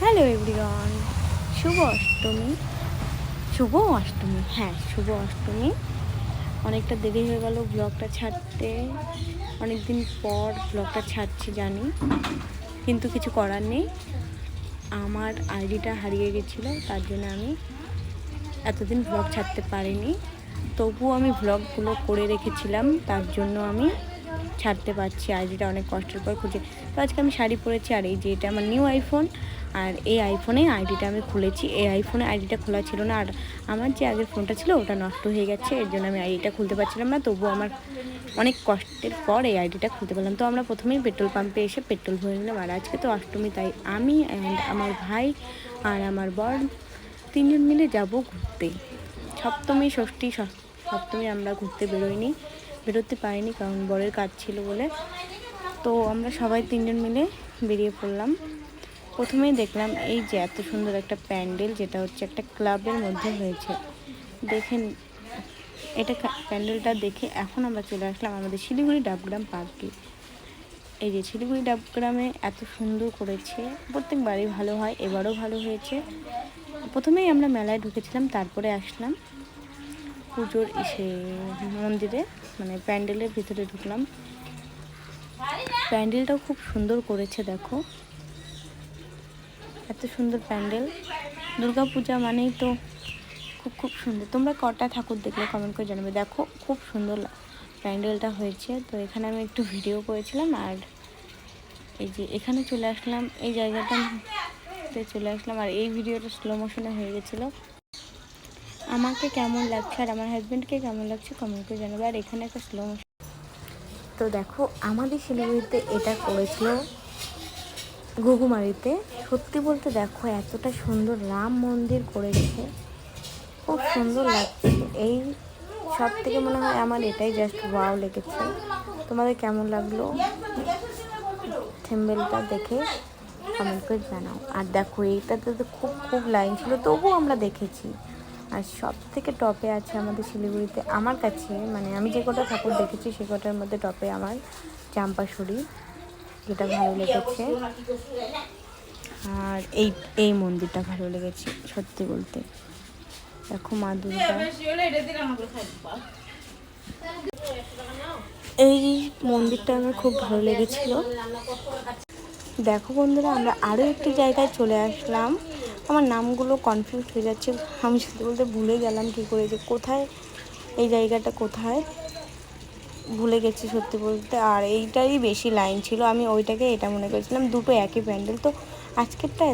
Hello everyone শুভ অষ্টমী। শুভ অষ্টমী? হ্যাঁ শুভ অষ্টমী। অনেকটা দেরি হয়ে গেল ব্লগটা ছাড়তে। অনেক দিন পর ব্লগটা ছাড়ছি, জানি। কিন্তু কিছু করার নেই। আমার আইডিটা হারিয়ে গেছিল, তার জন্য আমি এতদিন ব্লগ ছাড়তে পারিনি। তবুও আমি ব্লগগুলো করে রেখেছিলাম, তার জন্য আমি ছাড়তে পারছি। আইডিটা অনেক কষ্টের পর খুঁজে। তো আজকে আমি শাড়ি পরেছি, আর এই যে এটা আমার নিউ আইফোন আর এই আইফোনে আইডিটা আমি খুলেছি। এই আইফোনে আইডিটা খোলা ছিল না। আর আমার যে আগের ফোনটা ছিল, ওটা নষ্ট হয়ে গেছে। এর জন্য আমি আইডিটা খুলতে পারছিলাম না। তবুও আমার অনেক কষ্টের পর এই আইডিটা খুলতে পারলাম। তো আমরা প্রথমেই পেট্রোল পাম্পে এসে পেট্রোল ভরে নিলাম। আর আজকে তো অষ্টমী, তাই আমি অ্যান্ড আমার ভাই আর আমার বর তিনজন মিলে যাব ঘুরতে। সপ্তমী, ষষ্ঠী সপ্তমী আমরা ঘুরতে বেরোইনি। বেরোতে পারিনি কারণ বরের কাজ ছিল বলে। তো আমরা সবাই তিনজন মিলে বেরিয়ে পড়লাম। প্রথমেই দেখলাম এই যে এত সুন্দর একটা প্যান্ডেল, যেটা হচ্ছে একটা ক্লাবের মধ্যে হয়েছে। দেখেন, এটা প্যান্ডেলটা দেখে এখন আমরা চলে আসলাম আমাদের শিলিগুড়ি ডাবগ্রাম পার্কে। এই যে শিলিগুড়ি ডাবগ্রামে এত সুন্দর করেছে, প্রত্যেকবারই ভালো হয়, এবারও ভালো হয়েছে। প্রথমেই আমরা মেলায় ঢুকেছিলাম, তারপরে আসলাম। পুজোর ইসে মন্দিরে মানে প্যান্ডেলের ভিতরে ঢুকলাম। প্যান্ডেলটাও খুব সুন্দর করেছে, দেখো। এত সুন্দর প্যান্ডেল। দুর্গা পূজা মানেই তো খুব খুব সুন্দর। তোমরা কটা ঠাকুর দেখলে কমেন্ট করে জানাবে। দেখো, খুব সুন্দর প্যান্ডেলটা হয়েছে। তো এখানে আমি একটু ভিডিও করেছিলাম আর এই যে এখানে চলে আসলাম, এই জায়গাটাতে চলে আসলাম আর এই ভিডিওটা স্লো মোশনে হয়ে গেছিল। আমাকে কেমন লাগছে আর আমার হাজব্যান্ডকে কেমন লাগছে কমেন্ট করে জানাবে। আর এখানে একটা স্লো মোশন তো দেখো, আমাদের শিলিগুড়িতে এটা করেছিল ঘুঘুমারিতে। সত্যি বলতে দেখো, এতটা সুন্দর রাম মন্দির করেছে। খুব সুন্দর লাগছে। এই সব থেকে মনে হয় আমার এটাই জাস্ট ওয়াও লেগেছে। তোমাদের কেমন লাগল? থেম্বেলটা দেখে কমেন্ট করে জানাও। আর দেখো, এইটাতে তো খুব খুব লাইন ছিল, তবুও আমরা দেখেছি। আর সব থেকে টপে আছে আমাদের শিলিগুড়িতে, আমার কাছে মানে আমি যে কটা ঠাকুর দেখেছি, সে কটার মধ্যে টপে আমার চাম্পাশুড়ি যেটা ভালো লেগেছে। আর এই এই মন্দিরটা ভালো লেগেছে, সত্যি বলতে। দেখো মা দুর্গা। এই মন্দিরটা আমার খুব ভালো লেগেছিল। দেখো বন্ধুরা, আমরা আরও একটি জায়গায় চলে আসলাম। আমার নামগুলো কনফিউজ হয়ে যাচ্ছে। আমি সত্যি বলতে ভুলে গেলাম কী করে যে কোথায়, এই জায়গাটা কোথায়। ভুলে গেছি সত্যি বলতে। আর এইটাই বেশি লাইন ছিল। আমি ওইটাকে এটা মনে করেছিলাম, দুটো একই প্যান্ডেল। তো আজকেরটা